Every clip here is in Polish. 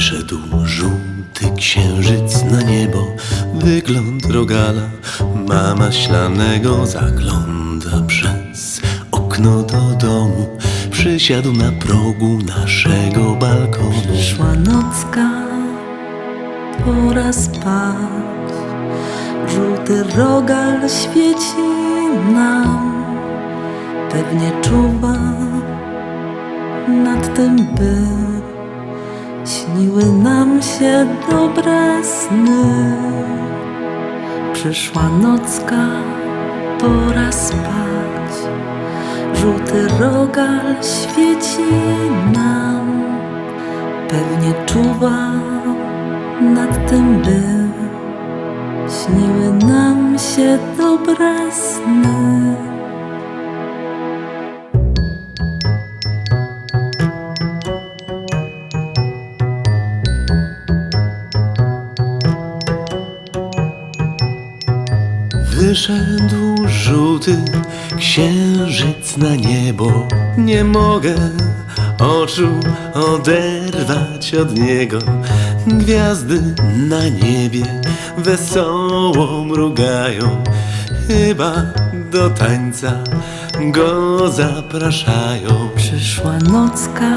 Wyszedł żółty księżyc na niebo, wygląd rogala, mama ślanego zagląda przez okno do domu. Przysiadł na progu naszego balkonu. Przyszła nocka, pora spać. Żółty rogal świeci nam, pewnie czuwa nad tym, by śniły nam się dobre sny. Przyszła nocka, pora spać. Żółty rogal świeci nam, pewnie czuwa nad tym, by śniły nam się dobre sny. Wyszedł żółty księżyc na niebo. Nie mogę oczu oderwać od niego. Gwiazdy na niebie wesoło mrugają. Chyba do tańca go zapraszają. Przyszła nocka,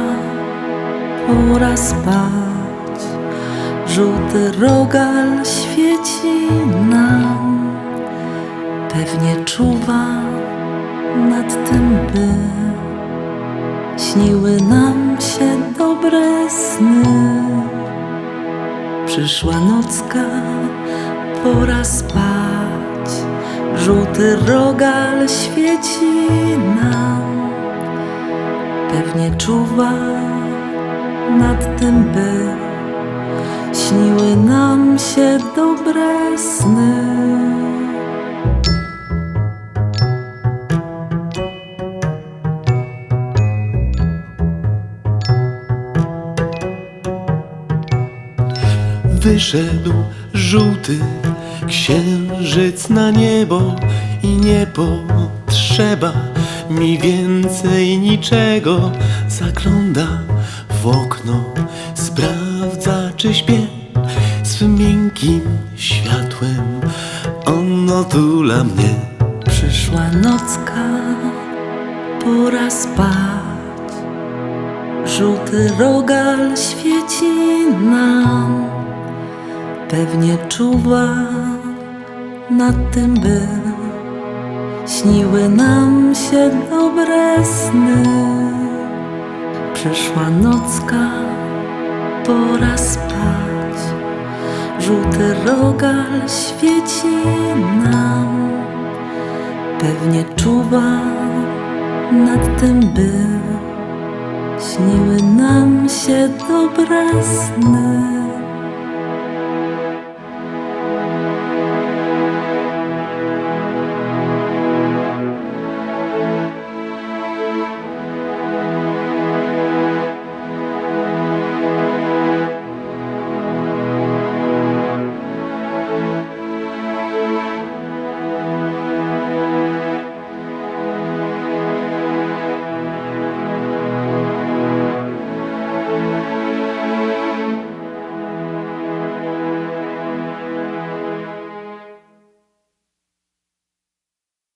pora spać. Żółty rogal świeci nam, pewnie czuwa nad tym, by śniły nam się dobre sny. Przyszła nocka, pora spać. Żółty rogal świeci nam, pewnie czuwa nad tym, by śniły nam się dobre sny. Wyszedł żółty księżyc na niebo i nie potrzeba mi więcej niczego. Zagląda w okno, sprawdza czy śpię swym miękkim światłem. On otula mnie. Przyszła nocka, pora spać. Żółty rogal świeci nam, pewnie czuwa nad tym, by śniły nam się dobre sny. Przyszła nocka, pora spać. Żółty rogal świeci nam, pewnie czuwa nad tym, by śniły nam się dobre sny.